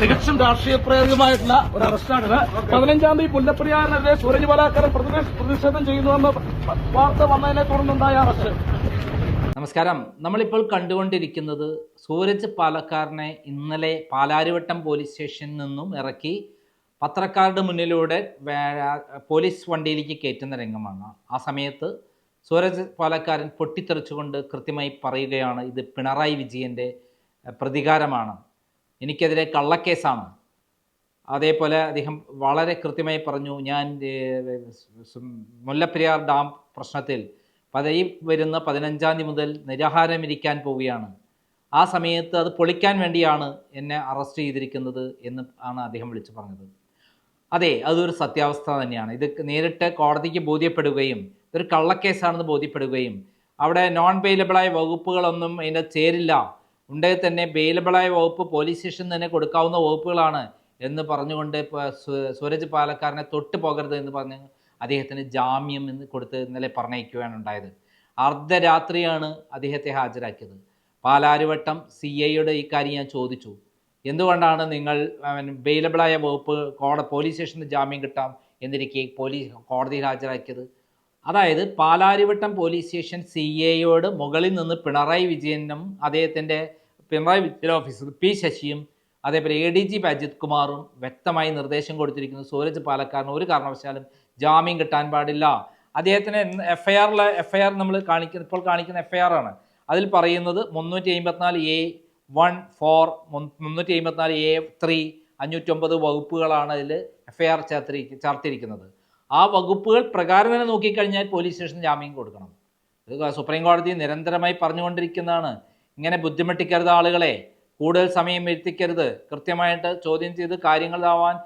തികച്ചും രാഷ്ട്രീയ പ്രേരിതമായിട്ടുള്ള ഒരു അറസ്റ്റാണിത്. പതിനഞ്ചാം തീയതി മുല്ലപ്പെരിയാറിനെതിരെ സൂരജ് പലാക്കാരൻ പ്രതിഷേ- പ്രതിഷേധം ചെയ്യുന്നുവെന്ന് വാർത്ത വന്നതിനെ തുടർന്നുണ്ടായ അറസ്റ്റ്. നമസ്കാരം. നമ്മളിപ്പോൾ കണ്ടുകൊണ്ടിരിക്കുന്നത് സൂരജ് പാലക്കാരനെ ഇന്നലെ പാലാരിവട്ടം പോലീസ് സ്റ്റേഷനിൽ നിന്നും ഇറക്കി പത്രക്കാരുടെ മുന്നിലൂടെ പോലീസ് വണ്ടിയിലേക്ക് കയറ്റുന്ന രംഗമാണ്. ആ സമയത്ത് സൂരജ് പാലക്കാരൻ പൊട്ടിത്തെറിച്ചുകൊണ്ട് കൃത്യമായി പറയുകയാണ് ഇത് പിണറായി വിജയന്റെ പ്രതികാരമാണ്. എനിക്കെതിരെ കള്ളക്കേസാണ്. അതേപോലെ അദ്ദേഹം വളരെ കൃത്യമായി പറഞ്ഞു ഞാൻ മുല്ലപ്പെരിയാർ ഡാം പ്രശ്നത്തിൽ പതയി വരുന്ന പതിനഞ്ചാം തീയതി മുതൽ നിരാഹാരം ഇരിക്കാൻ പോവുകയാണ്. ആ സമയത്ത് അത് പൊളിക്കാൻ വേണ്ടിയാണ് എന്നെ അറസ്റ്റ് ചെയ്തിരിക്കുന്നത് എന്ന് ആണ് അദ്ദേഹം വിളിച്ചു പറഞ്ഞത്. അതെ അതൊരു സത്യാവസ്ഥ തന്നെയാണ്. ഇത് നേരിട്ട് കോടതിക്ക് ബോധ്യപ്പെടുകയും ഇതൊരു കള്ളക്കേസാണെന്ന് ബോധ്യപ്പെടുകയും അവിടെ നോൺ ബെയിലബിളായ വകുപ്പുകളൊന്നും അതിന്റെ ചേരില്ല. ഉണ്ടെങ്കിൽ തന്നെ ബെയിലബിളായ വകുപ്പ് പോലീസ് സ്റ്റേഷനിൽ തന്നെ കൊടുക്കാവുന്ന വകുപ്പുകളാണ് എന്ന് പറഞ്ഞുകൊണ്ട് സൂരജ് പാലക്കാരനെ തൊട്ട് പോകരുത് എന്ന് പറഞ്ഞ് അദ്ദേഹത്തിന് ജാമ്യം എന്ന് കൊടുത്ത് ഇന്നലെ പറഞ്ഞയക്കുകയാണ് ഉണ്ടായത്. അർദ്ധരാത്രിയാണ് അദ്ദേഹത്തെ ഹാജരാക്കിയത്. പാലാരിവട്ടം സി ഐയുടെ ഇക്കാര്യം ഞാൻ ചോദിച്ചു. എന്തുകൊണ്ടാണ് നിങ്ങൾ ബെയിലബിളായ വകുപ്പ് കോട പോലീസ് സ്റ്റേഷനിൽ ജാമ്യം കിട്ടാം എന്നിരിക്കെ പോലീസ് കോടതിയിൽ ഹാജരാക്കിയത്? അതായത് പാലാരിവട്ടം പോലീസ് സ്റ്റേഷൻ സി എയോട് മുകളിൽ നിന്ന് പിണറായി വിജയനും അദ്ദേഹത്തിന്റെ പിണറായി വിജയൻ ഓഫീസർ പി ശശിയും അതേപോലെ എ ഡി ജി അജിത് കുമാറും വ്യക്തമായി നിർദ്ദേശം കൊടുത്തിരിക്കുന്നു. സൂരജ് പാലക്കാരന് ഒരു കാരണവശാലും ജാമ്യം കിട്ടാൻ പാടില്ല. അദ്ദേഹത്തിന് എഫ് ഐ ആറിലെ എഫ് ഐ ആർ നമ്മൾ കാണിക്കുന്ന ഇപ്പോൾ കാണിക്കുന്ന എഫ് ഐ ആർ ആണ്. അതിൽ പറയുന്നത് മുന്നൂറ്റി അമ്പത്തിനാല് എ വൺ ഫോർ മുന്നൂറ്റി അമ്പത്തിനാല് എ ത്രീ അഞ്ഞൂറ്റൊമ്പത് വകുപ്പുകളാണ് അതിൽ എഫ് ഐ ആർ ചേർത്തിരി ചേർത്തിരിക്കുന്നത്. ആ വകുപ്പുകൾ പ്രകാരം തന്നെ നോക്കിക്കഴിഞ്ഞാൽ പോലീസ് സ്റ്റേഷൻ ജാമ്യം കൊടുക്കണം. ഇത് സുപ്രീം കോടതി നിരന്തരമായി പറഞ്ഞുകൊണ്ടിരിക്കുന്നതാണ്. ഇങ്ങനെ ബുദ്ധിമുട്ടിക്കരുത് ആളുകളെ. കൂടുതൽ സമയം എത്തിക്കരുത്. കൃത്യമായിട്ട് ചോദ്യം ചെയ്ത് കാര്യങ്ങളാവാൻ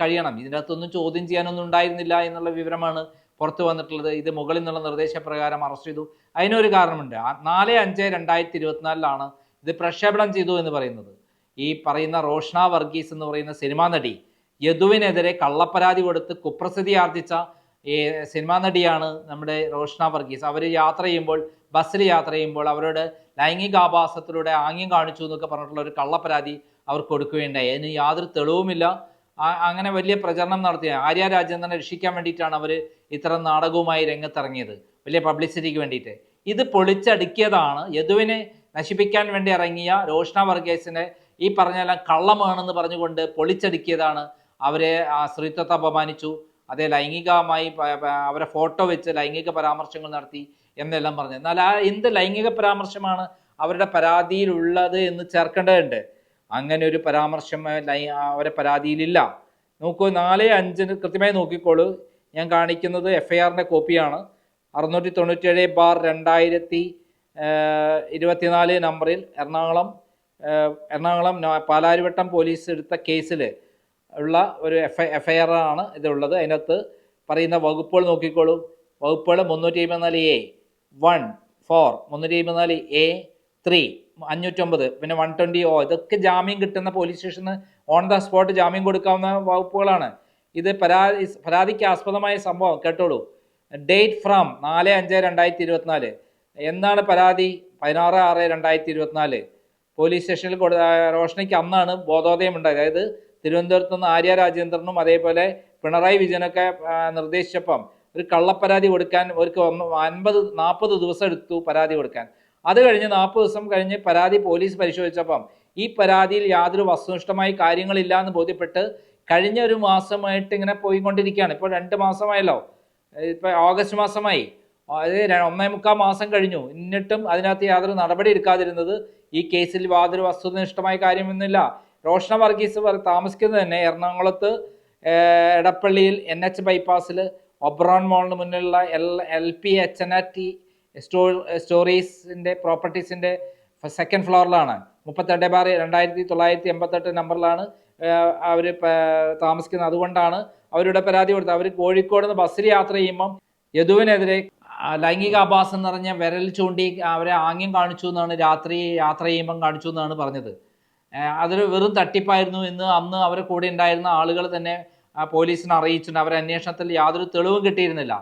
കഴിയണം. ഇതിനകത്തൊന്നും ചോദ്യം ചെയ്യാനൊന്നും ഉണ്ടായിരുന്നില്ല എന്നുള്ള വിവരമാണ് പുറത്തു വന്നിട്ടുള്ളത്. ഇത് മുകളിൽ നിന്നുള്ള നിർദ്ദേശപ്രകാരം അറസ്റ്റ് ചെയ്തു. അതിനൊരു കാരണമുണ്ട്. നാല് അഞ്ച് രണ്ടായിരത്തി ഇരുപത്തിനാലിലാണ് ഇത് പ്രക്ഷേപണം ചെയ്തു എന്ന് പറയുന്നത്. ഈ പറയുന്ന റോഷ്ന വർഗീസ് എന്ന് പറയുന്ന സിനിമാ നടി യദുവിനെതിരെ കള്ളപ്പരാതി കൊടുത്ത് കുപ്രസിദ്ധി ആർജിച്ച ഈ സിനിമാ നടിയാണ് നമ്മുടെ റോഷ്ന വർഗീസ്. അവർ യാത്ര ചെയ്യുമ്പോൾ ബസ്സിൽ യാത്ര ചെയ്യുമ്പോൾ അവരോട് ലൈംഗികാഭാസത്തിലൂടെ ആംഗ്യം കാണിച്ചു എന്നൊക്കെ പറഞ്ഞിട്ടുള്ള ഒരു കള്ളപ്പരാതി അവർ കൊടുക്കുകയുണ്ടായി. അതിന് യാതൊരു തെളിവുമില്ല. അങ്ങനെ വലിയ പ്രചരണം നടത്തിയ ആര്യ രാജേന്ദ്രനെ രക്ഷിക്കാൻ വേണ്ടിയിട്ടാണ് അവർ ഇത്തരം നാടകവുമായി രംഗത്തിറങ്ങിയത്. വലിയ പബ്ലിസിറ്റിക്ക് വേണ്ടിയിട്ട്. ഇത് പൊളിച്ചടുക്കിയതാണ്. യദുവിനെ നശിപ്പിക്കാൻ വേണ്ടി ഇറങ്ങിയ രോഷ്ണ വർഗേസിനെ ഈ പറഞ്ഞെല്ലാം കള്ളമാണെന്ന് പറഞ്ഞുകൊണ്ട് പൊളിച്ചടുക്കിയതാണ്. അവരെ സ്ത്രീത്വത്തെ അപമാനിച്ചു. അതേ ലൈംഗികമായി അവരെ ഫോട്ടോ വെച്ച് ലൈംഗിക പരാമർശങ്ങൾ നടത്തി. എന്നെല്ലാം പറഞ്ഞു. എന്നാൽ ആ എന്ത് ലൈംഗിക പരാമർശമാണ് അവരുടെ പരാതിയിലുള്ളത് എന്ന് ചേർക്കേണ്ടതുണ്ട്. അങ്ങനെ ഒരു പരാമർശം അവരെ പരാതിയിലില്ല. നോക്കൂ നാല് അഞ്ചിന് കൃത്യമായി നോക്കിക്കോളൂ. ഞാൻ കാണിക്കുന്നത് എഫ് ഐ ആറിന്റെ കോപ്പിയാണ്. അറുന്നൂറ്റി തൊണ്ണൂറ്റേഴ് ബാർ രണ്ടായിരത്തി ഇരുപത്തിനാല് നമ്പറിൽ എറണാകുളം എറണാകുളം പാലാരിവട്ടം പോലീസ് എടുത്ത കേസിൽ ഉള്ള ഒരു എഫ് എഫ് ഐ ആറാണ് ഇതുള്ളത്. അതിനകത്ത് പറയുന്ന വകുപ്പുകൾ നോക്കിക്കോളൂ. വകുപ്പുകൾ മുന്നൂറ്റി അമ്പത്തിനാല് എ. വൺ ഫോർ മുന്നൂറ്റി ഇരുപത്തിനാല് എ ത്രീ അഞ്ഞൂറ്റൊമ്പത് പിന്നെ വൺ ട്വന്റി ഒ ഇതൊക്കെ ജാമ്യം കിട്ടുന്ന പോലീസ് സ്റ്റേഷന് ഓൺ ദ സ്പോട്ട് ജാമ്യം കൊടുക്കാവുന്ന വകുപ്പുകളാണ്. ഇത് പരാതി പരാതിക്ക് ആസ്പദമായ സംഭവം കേട്ടോളൂ. ഡേറ്റ് ഫ്രം നാല് അഞ്ച് രണ്ടായിരത്തി ഇരുപത്തിനാല് എന്നാണ് പരാതി? പതിനാറ് ആറ് രണ്ടായിരത്തി ഇരുപത്തിനാല് പോലീസ് സ്റ്റേഷനിൽ കൊടു റോഷനിക്ക് അന്നാണ് ബോധോദയം ഉണ്ടായത് അതായത് തിരുവനന്തപുരത്ത് നിന്ന് ആര്യ രാജേന്ദ്രനും അതേപോലെ പിണറായി വിജയനൊക്കെ നിർദ്ദേശിച്ചപ്പം ഒരു കള്ളപ്പരാതി കൊടുക്കാൻ അവർക്ക് അൻപത് നാൽപ്പത് ദിവസം എടുത്തു പരാതി കൊടുക്കാൻ. അത് കഴിഞ്ഞ് നാൽപ്പത് ദിവസം കഴിഞ്ഞ് പരാതി പോലീസ് പരിശോധിച്ചപ്പം ഈ പരാതിയിൽ യാതൊരു വസ്തുനിഷ്ഠമായി കാര്യങ്ങളില്ല എന്ന് ബോധ്യപ്പെട്ട് കഴിഞ്ഞ ഒരു മാസമായിട്ട് ഇങ്ങനെ പോയിക്കൊണ്ടിരിക്കുകയാണ്. ഇപ്പോൾ രണ്ട് മാസമായല്ലോ. ഇപ്പം ഓഗസ്റ്റ് മാസമായി. അതായത് ഒന്നേ മുക്കാൽ മാസം കഴിഞ്ഞു. എന്നിട്ടും അതിനകത്ത് യാതൊരു നടപടി എടുക്കാതിരുന്നത് ഈ കേസിൽ യാതൊരു വസ്തുനിഷ്ഠമായ കാര്യമൊന്നുമില്ല. റോഷണ വർഗീസ് താമസിക്കുന്നത് തന്നെ എറണാകുളത്ത് എടപ്പള്ളിയിൽ എൻ എച്ച് ബൈപ്പാസിൽ ഒബ്രോൺ മോളിന് മുന്നിലുള്ള L L P H N R T സ്റ്റോ സ്റ്റോറീസിന്റെ പ്രോപ്പർട്ടീസിന്റെ സെക്കൻഡ് ഫ്ലോറിലാണ് മുപ്പത്തെട്ട് ബാർ രണ്ടായിരത്തി തൊള്ളായിരത്തി എൺപത്തെട്ട് നമ്പറിലാണ് അവർ താമസിക്കുന്നത്. അതുകൊണ്ടാണ് അവരുടെ പരാതി കൊടുത്തത്. അവർ കോഴിക്കോട് നിന്ന് ബസ്സിൽ യാത്ര ചെയ്യുമ്പം യദുവിനെതിരെ ലൈംഗിക ആഭാസം നിറഞ്ഞ വിരൽ ചൂണ്ടി അവരെ ആംഗ്യം കാണിച്ചു എന്നാണ് രാത്രി യാത്ര ചെയ്യുമ്പം കാണിച്ചു എന്നാണ് പറഞ്ഞത്. അതൊരു വെറും തട്ടിപ്പായിരുന്നു. എന്ന് അന്ന് അവരെ കൂടെ ഉണ്ടായിരുന്ന ആളുകൾ തന്നെ പോലീസിനെ അറിയിച്ചിട്ടുണ്ട്. അവർ അന്വേഷണത്തിൽ യാതൊരു തെളിവും കിട്ടിയിരുന്നില്ല.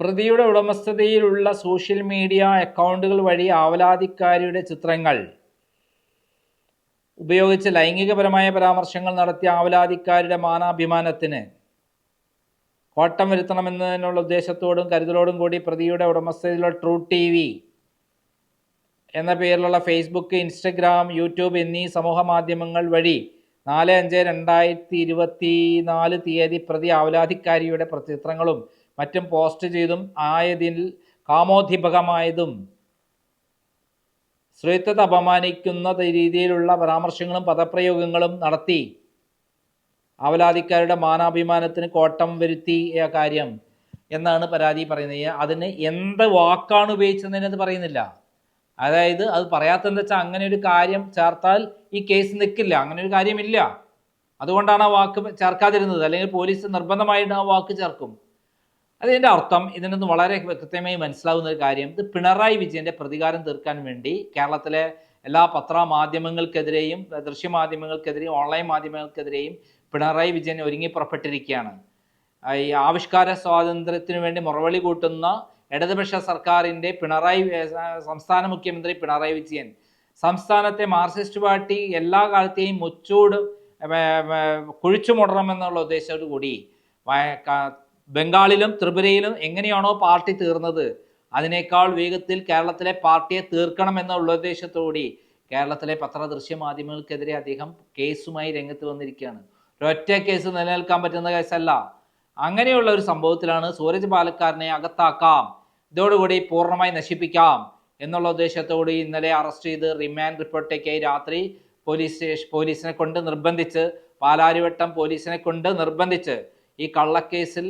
പ്രതിയുടെ ഉടമസ്ഥതയിലുള്ള സോഷ്യൽ മീഡിയ അക്കൗണ്ടുകൾ വഴി ആവലാതിക്കാരിയുടെ ചിത്രങ്ങൾ ഉപയോഗിച്ച് ലൈംഗികപരമായ പരാമർശങ്ങൾ നടത്തിയ ആവലാതിക്കാരുടെ മാനാഭിമാനത്തിന് കോട്ടം വരുത്തണമെന്നതിനുള്ള ഉദ്ദേശത്തോടും കരുതലോടും കൂടി പ്രതിയുടെ ഉടമസ്ഥതയിലുള്ള ട്രൂ ടി വി എന്ന പേരിലുള്ള ഫേസ്ബുക്ക് ഇൻസ്റ്റഗ്രാം യൂട്യൂബ് എന്നീ സമൂഹ മാധ്യമങ്ങൾ വഴി നാല് അഞ്ച് രണ്ടായിരത്തി ഇരുപത്തി നാല് തീയതി പ്രതി ആവലാധിക്കാരിയുടെ ചിത്രങ്ങളും മറ്റും പോസ്റ്റ് ചെയ്തും ആയതിൽ കാമോദ്ദീപകമായതും സ്ത്രീത്വത്തെ അപമാനിക്കുന്ന രീതിയിലുള്ള പരാമർശങ്ങളും പദപ്രയോഗങ്ങളും നടത്തി അവലാധിക്കാരുടെ മാനാഭിമാനത്തിന് കോട്ടം വരുത്തിയ കാര്യം എന്നാണ് പരാതി പറയുന്നത്. അതിന് എന്ത് വാക്കാണ് ഉപയോഗിച്ചതെന്നത് പറയുന്നില്ല. അതായത് അത് പറയാത്തെന്ന് വെച്ചാൽ അങ്ങനെ ഒരു കാര്യം ചേർത്താൽ ഈ കേസ് നിൽക്കില്ല അങ്ങനെ ഒരു കാര്യമില്ല. അതുകൊണ്ടാണ് ആ വാക്ക് ചേർക്കാതിരുന്നത്. അല്ലെങ്കിൽ പോലീസ് നിർബന്ധമായിട്ട് ആ വാക്ക് ചേർക്കും. അതിന്റെ അർത്ഥം ഇതിൽ നിന്ന് വളരെ കൃത്യമായി മനസ്സിലാവുന്ന ഒരു കാര്യം. ഇത് പിണറായി വിജയന്റെ പ്രതികാരം തീർക്കാൻ വേണ്ടി കേരളത്തിലെ എല്ലാ പത്രമാധ്യമങ്ങൾക്കെതിരെയും ദൃശ്യമാധ്യമങ്ങൾക്കെതിരെയും ഓൺലൈൻ മാധ്യമങ്ങൾക്കെതിരെയും പിണറായി വിജയൻ ഒരുങ്ങി പുറപ്പെട്ടിരിക്കുകയാണ്. ഈ ആവിഷ്കാര സ്വാതന്ത്ര്യത്തിന് വേണ്ടി മുറവിളി കൂട്ടുന്ന ഇടതുപക്ഷ സർക്കാരിന്റെ പിണറായി സംസ്ഥാന മുഖ്യമന്ത്രി പിണറായി വിജയൻ. സംസ്ഥാനത്തെ മാർക്സിസ്റ്റ് പാർട്ടി എല്ലാ കാലത്തെയും മുച്ചൂട് കുഴിച്ചു മുടണമെന്നുള്ള ഉദ്ദേശത്തോടു കൂടി ബംഗാളിലും ത്രിപുരയിലും എങ്ങനെയാണോ പാർട്ടി തീർന്നത് അതിനേക്കാൾ വേഗത്തിൽ കേരളത്തിലെ പാർട്ടിയെ തീർക്കണം എന്നുള്ള ഉദ്ദേശത്തോടുകൂടി കേരളത്തിലെ പത്രദൃശ്യ മാധ്യമങ്ങൾക്കെതിരെ അദ്ദേഹം കേസുമായി രംഗത്ത് വന്നിരിക്കുകയാണ്. ഒരൊറ്റ കേസ് നിലനിൽക്കാൻ പറ്റുന്ന കേസല്ല. അങ്ങനെയുള്ള ഒരു സംഭവത്തിലാണ് സൂരജ് പാലക്കാരനെ അകത്താക്കാം. ഇതോടുകൂടി പൂർണമായി നശിപ്പിക്കാം എന്നുള്ള ഉദ്ദേശത്തോടെ ഇന്നലെ അറസ്റ്റ് ചെയ്ത് റിമാൻഡ് റിപ്പോർട്ടേക്കായി രാത്രി പോലീസ് സ്റ്റേഷൻ പോലീസിനെ കൊണ്ട് നിർബന്ധിച്ച് പാലാരിവട്ടം പോലീസിനെ കൊണ്ട് നിർബന്ധിച്ച് ഈ കള്ളക്കേസിൽ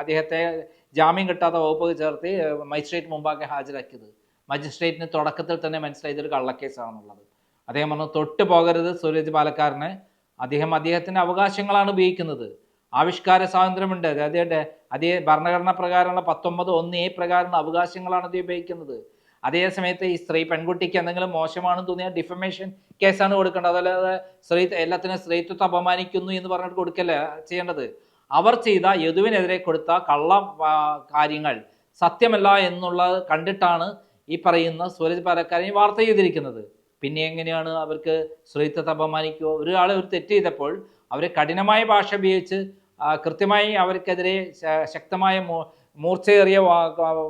അദ്ദേഹത്തെ ജാമ്യം കിട്ടാത്ത വകുപ്പ് ചേർത്ത് മജിസ്ട്രേറ്റ് മുമ്പാകെ ഹാജരാക്കിയത്. മജിസ്ട്രേറ്റിന് തുടക്കത്തിൽ തന്നെ മനസ്സിലായി ഒരു കള്ളക്കേസാണെന്നുള്ളത്. അദ്ദേഹം പറഞ്ഞു തൊട്ട് പോകരുത് സുരേജ് പാലക്കാരന്. അദ്ദേഹം അദ്ദേഹത്തിന്റെ അവകാശങ്ങളാണ് ഉപയോഗിക്കുന്നത്. ആവിഷ്കാര സ്വാതന്ത്ര്യമുണ്ട്. അദ്ദേഹത്തെ അതേ ഭരണഘടന പ്രകാരമുള്ള പത്തൊമ്പത് ഒന്ന് എ പ്രകാരമുള്ള അവകാശങ്ങളാണ് അദ്ദേഹം ഉപയോഗിക്കുന്നത്. അതേ സമയത്ത് ഈ സ്ത്രീ പെൺകുട്ടിക്ക് എന്തെങ്കിലും മോശമാണെന്ന് തോന്നിയാൽ ഡിഫമേഷൻ കേസാണ് കൊടുക്കേണ്ടത്. അതല്ലാതെ സ്ത്രീ എല്ലാത്തിനും സ്ത്രീത്വത്തെ അപമാനിക്കുന്നു എന്ന് പറഞ്ഞിട്ട് കൊടുക്കല്ല ചെയ്യേണ്ടത്? അവർ ചെയ്ത യദുവിനെതിരെ കൊടുത്ത കള്ള കാര്യങ്ങൾ സത്യമല്ല എന്നുള്ളത് കണ്ടിട്ടാണ് ഈ പറയുന്ന സൂരജ് പാലക്കാരൻ വാർത്ത ചെയ്തിരിക്കുന്നത്. പിന്നെ എങ്ങനെയാണ് അവർക്ക് സ്ത്രീത്വത്തെ അപമാനിക്കുക? ഒരാളെ ഒരു തെറ്റ് ചെയ്തപ്പോൾ അവരെ കഠിനമായ ഭാഷ ഉപയോഗിച്ച് കൃത്യമായി അവർക്കെതിരെ ശക്തമായ മൂർച്ചയേറിയ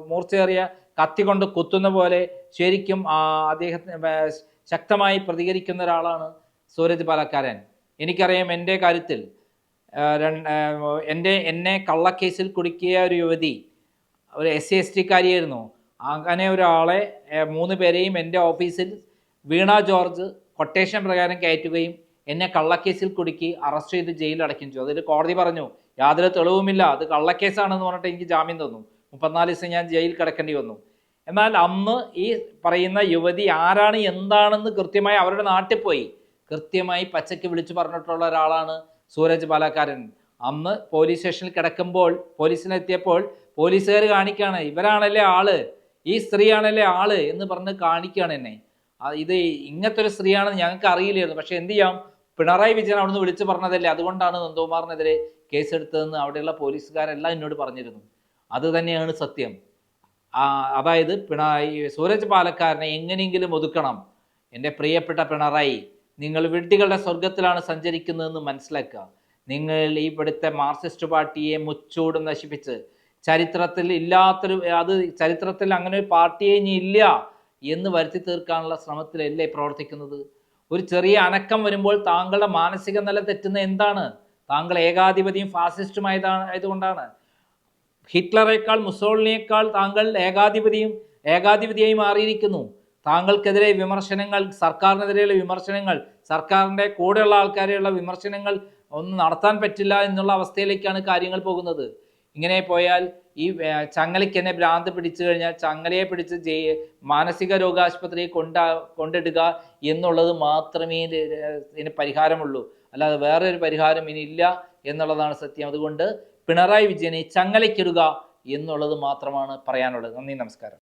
മൂർച്ചയേറിയ കത്തി കൊണ്ട് കുത്തുന്ന പോലെ ശരിക്കും അദ്ദേഹത്തിന് ശക്തമായി പ്രതികരിക്കുന്ന ഒരാളാണ് സൂരജ് പാലക്കാരൻ. എനിക്കറിയാം എന്റെ കാര്യത്തിൽ എന്റെ എന്നെ കള്ളക്കേസിൽ കുടുക്കിയ ഒരു യുവതി ഒരു എസ് സി എസ് ടിക്കാരിയായിരുന്നു അങ്ങനെ ഒരാളെ മൂന്ന് പേരെയും എന്റെ ഓഫീസിൽ വീണ ജോർജ് കൊട്ടേഷൻ പ്രകാരം കയറ്റുകയും എന്നെ കള്ളക്കേസിൽ കുടുക്കി അറസ്റ്റ് ചെയ്ത് ജയിലിൽ അടയ്ക്കുകയും ചെയ്തു. അതിൽ കോടതി പറഞ്ഞു യാതൊരു തെളിവുമില്ല അത് കള്ളക്കേസാണെന്ന് പറഞ്ഞിട്ട് എനിക്ക് ജാമ്യം തന്നു. മുപ്പത്തിനാല് ദിവസം ഞാൻ ജയിലിൽ കിടക്കേണ്ടി വന്നു. എന്നാൽ അന്ന് ഈ പറയുന്ന യുവതി ആരാണ് എന്താണെന്ന് കൃത്യമായി അവരുടെ നാട്ടിൽ പോയി. കൃത്യമായി പച്ചയ്ക്ക് വിളിച്ചു പറഞ്ഞിട്ടുള്ള ഒരാളാണ് സൂരജ് പാലക്കാരൻ. അന്ന് പോലീസ് സ്റ്റേഷനിൽ കിടക്കുമ്പോൾ പോലീസിനെത്തിയപ്പോൾ പോലീസുകാർ കാണിക്കുകയാണ് ഇവരാണല്ലേ ആൾ? ഈ സ്ത്രീയാണല്ലേ ആൾ? എന്ന് പറഞ്ഞ് കാണിക്കുകയാണ് എന്നെ. ഇത് ഇങ്ങനത്തെ ഒരു സ്ത്രീയാണെന്ന് ഞങ്ങൾക്ക് അറിയില്ലായിരുന്നു പക്ഷെ എന്ത് ചെയ്യാം? പിണറായി വിജയൻ അവിടുന്ന് വിളിച്ചു പറഞ്ഞതല്ലേ? അതുകൊണ്ടാണ് നന്ദകുമാറിനെതിരെ കേസെടുത്തതെന്ന് അവിടെയുള്ള പോലീസുകാരെല്ലാം എന്നോട് പറഞ്ഞിരുന്നു. അത് തന്നെയാണ് സത്യം. അതായത് പിണറായി സൂരജ് പാലക്കാരനെ എങ്ങനെയെങ്കിലും ഒതുക്കണം. എന്റെ പ്രിയപ്പെട്ട പിണറായി നിങ്ങൾ വിഡ്ഢികളുടെ സ്വർഗത്തിലാണ് സഞ്ചരിക്കുന്നതെന്ന് മനസ്സിലാക്കുക. നിങ്ങൾ ഈ ഇവിടുത്തെ മാർക്സിസ്റ്റ് പാർട്ടിയെ മുച്ചൂടും നശിപ്പിച്ച് ചരിത്രത്തിൽ ഇല്ലാത്തൊരു അത് ചരിത്രത്തിൽ അങ്ങനെ ഒരു പാർട്ടിയെ ഇനി ഇല്ല എന്ന് വരുത്തി തീർക്കാനുള്ള ശ്രമത്തിലല്ലേ പ്രവർത്തിക്കുന്നത്? ഒരു ചെറിയ അനക്കം വരുമ്പോൾ താങ്കളുടെ മാനസിക നില തെറ്റുന്ന എന്താണ്? താങ്കൾ ഏകാധിപതിയും ഫാസിസ്റ്റുമായതാണ് ആയതുകൊണ്ടാണ്. ഹിറ്റ്ലറേക്കാൾ മുസോളിനേക്കാൾ താങ്കൾ ഏകാധിപതിയും ഏകാധിപതിയായി മാറിയിരിക്കുന്നു. താങ്കൾക്കെതിരെ വിമർശനങ്ങൾ സർക്കാരിനെതിരെയുള്ള വിമർശനങ്ങൾ സർക്കാരിന്റെ കൂടെയുള്ള ആൾക്കാരെയുള്ള വിമർശനങ്ങൾ ഒന്നും നടത്താൻ പറ്റില്ല എന്നുള്ള അവസ്ഥയിലേക്കാണ് കാര്യങ്ങൾ പോകുന്നത്. ഇങ്ങനെ പോയാൽ ഈ ചങ്ങലയ്ക്ക് എന്നെ ഭ്രാന്ത് പിടിച്ചു കഴിഞ്ഞാൽ ചങ്ങലയെ പിടിച്ച് ജയ മാനസിക രോഗാശുപത്രി കൊണ്ട കൊണ്ടിടുക എന്നുള്ളത് മാത്രമേ ഇതിന് പരിഹാരമുള്ളൂ. അല്ലാതെ വേറൊരു പരിഹാരം ഇനി ഇല്ല എന്നുള്ളതാണ് സത്യം. അതുകൊണ്ട് പിണറായി വിജയനെ ചങ്ങലയ്ക്കിടുക എന്നുള്ളത് മാത്രമാണ് പറയാനുള്ളത്. നന്ദി നമസ്കാരം.